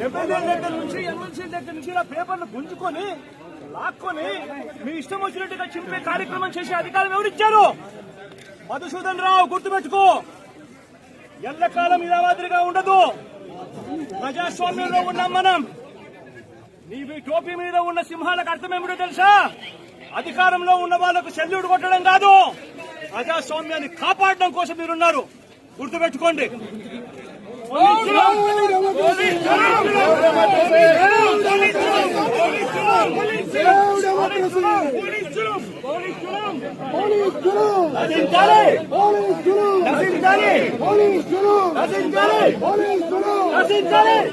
MLA దగ్గర నుంచి MLC దగ్గర నుంచి ఇలా పేపర్లు గుంజుకొని లాక్కొని మీ ఇష్టం వచ్చినట్టుగా చింపే కార్యక్రమం చేసే అధికారం ఎవరిచ్చారు మధుసూదన్ రావు గుర్తుపెట్టుకో ఎల్లకాలం ఇలా మాదిరిగా ఉండదు ప్రజాస్వామ్యంలో ఉన్నాం మనం నీవి టోపీ మీద ఉన్న సింహాలకు అర్థం ఏమిటో తెలుసా? అధికారంలో ఉన్న వాళ్ళకు సెల్యూట్ కొట్టడం కాదు. ప్రజాస్వామ్యాన్ని కాపాడడం కోసం మీరున్నారు. గుర్తుపెట్టుకోండి. Polis dulu! Lasin jalan! Polis dulu! Lasin jalan!